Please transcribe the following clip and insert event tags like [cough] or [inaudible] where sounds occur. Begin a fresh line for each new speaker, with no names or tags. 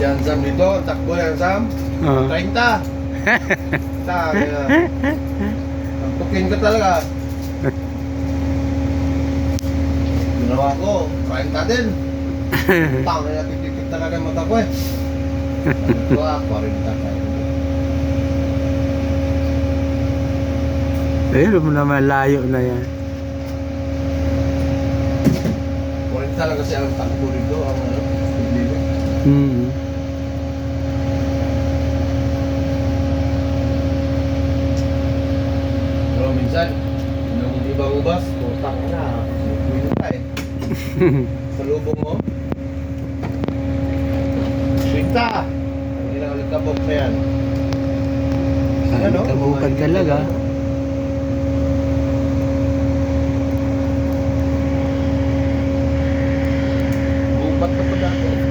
[laughs] Ang Sam dito, takbo ng Sam.
Oo.
30. Sabi na. Ang pukin ka talaga. Ginawa ko, 30 din. [laughs] Tang na natitipid talaga yung mata ko eh. Sabi ko, ah, 40 tayo.
Ayun mo naman layo na yan.
40 lang kasi ang takbo dito, ang ano, limit. Minsan, nung ibang ubas, putang na, pwede ka eh. [laughs] Sa lubong mo. Swinta! Hindi na ulit kabok na yan.
Ano, kabukan talaga.
Bubat na pala ako.